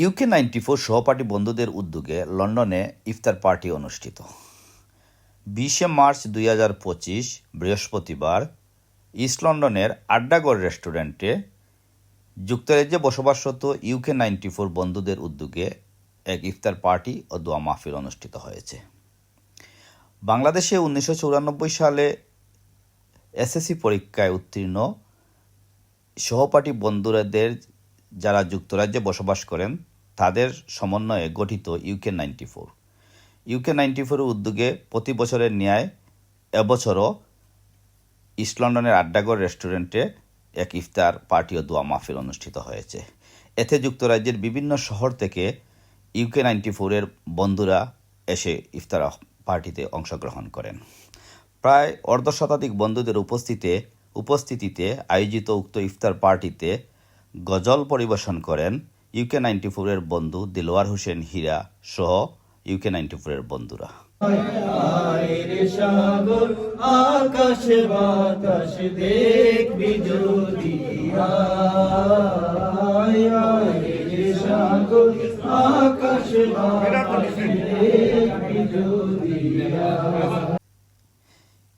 UK ninety four সহপাঠী বন্ধুদের উদ্যোগে লন্ডনে ইফতার পার্টি অনুষ্ঠিত। বিশে মার্চ দুই হাজার পঁচিশ, বৃহস্পতিবার, ইস্ট লন্ডনের আড্ডাগড় রেস্টুরেন্টে যুক্তরাজ্যে বসবাসরত ইউকে নাইনটি ফোর বন্ধুদের উদ্যোগে এক ইফতার পার্টি ও দোয়া মাহফিল অনুষ্ঠিত হয়েছে। বাংলাদেশে উনিশশো চৌরানব্বই সালে এসএসসি পরীক্ষায় উত্তীর্ণ সহপাঠী বন্ধুরাদের যারা যুক্তরাজ্যে বসবাস করেন, তাদের সমন্বয়ে গঠিত UK ninety four UK ninety ফোরের উদ্যোগে প্রতি বছরের ন্যায় এবছরও ইস্ট লন্ডনের আড্ডাগড় রেস্টুরেন্টে এক ইফতার পার্টি ও দোয়া মাহফিল অনুষ্ঠিত হয়েছে। এতে যুক্তরাজ্যের বিভিন্ন শহর থেকে ইউকে নাইনটি ফোরের বন্ধুরা এসে ইফতার পার্টিতে অংশগ্রহণ করেন। প্রায় অর্ধ শতাধিক বন্ধুদের উপস্থিতিতে উপস্থিতিতে আয়োজিত উক্ত ইফতার পার্টিতে গজল পরিবেশন করেন ইউকে নাইনটি ফোরের বন্ধু দিলওয়ার হোসেন হীরা সহ ইউকে নাইনটি ফোরের বন্ধুরা। সাগর আকাশ বাতাস দেখবি যদি সাগর আকাশ বাতাস দেখবি যদি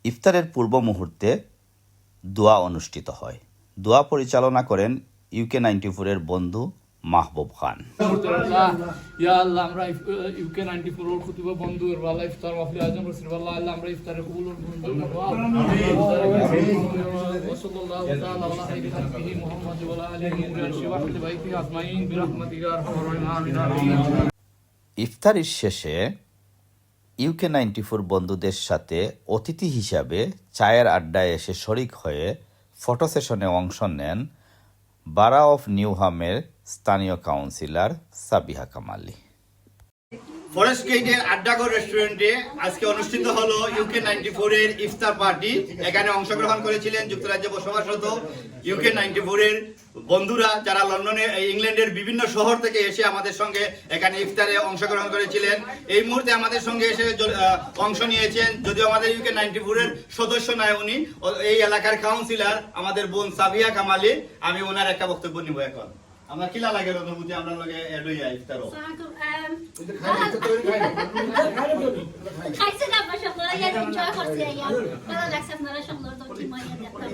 ইফতারের পূর্ব মুহূর্তে দোয়া অনুষ্ঠিত হয়। দোয়া পরিচালনা করেন ইউকে নাইনটি ফোরের বন্ধু মাহবুব খান। আল্লাহ। ইয়া আল্লাহ আমরা ইউকে নাইনটি ফোর খুতুব বন্ধু আল্লাহ ইফতার মাহফিল আয়োজন করছি। আল্লাহ আল্লাহ আমরা ইফতারে কবুল ওসল্লাল্লাহু তাআলা আলা খাইরি মুহাম্মদ ওয়া আলিহি ওয়া সাহবিহি বাইতি আজমাইন। বিরহমাতিকা আরহামার রাহিমিন আমিন। আমিন ইফতারির শেষে ইউকে নাইনটি ফোর বন্ধুদের সাথে অতিথি হিসাবে চায়ের আড্ডায় এসে শরিক হয়ে ফটো সেশনে অংশ নেন বারা অফ নিউহামের স্থানীয় কাউন্সিলর সাবিহা কামালি ফরেস্ট গেটের আড্ডাগড় রেস্টুরেন্টে আজকে অনুষ্ঠিত হলো ইউকে নাইনটি এর ইফতার পার্টি এখানে অংশগ্রহণ করেছিলেন যুক্তরাজ্যে বসবাসরত ইউকে নাইনটি এর বন্ধুরা যারা লন্ডনে ইংল্যান্ডের বিভিন্ন শহর থেকে এসে আমাদের সঙ্গে এখানে ইফতারে অংশগ্রহণ করেছিলেন। এই মুহূর্তে আমাদের সঙ্গে এসে অংশ নিয়েছেন যদিও আমাদের ইউকে নাইনটি এর সদস্য নয় উনি। এই এলাকার কাউন্সিলর আমাদের বোন সাবিয়া কামালি। আমি ওনার একটা বক্তব্য নিব এখন। আমার কিলা লাগে অনুভূতি আমরা লগে এড হইয়া ইফতারও। খাইছে না মাশাআল্লাহ ইয়া এনজয় ইয়া ভালো লাগছে আপনারা সুন্দর তো কি দেখতে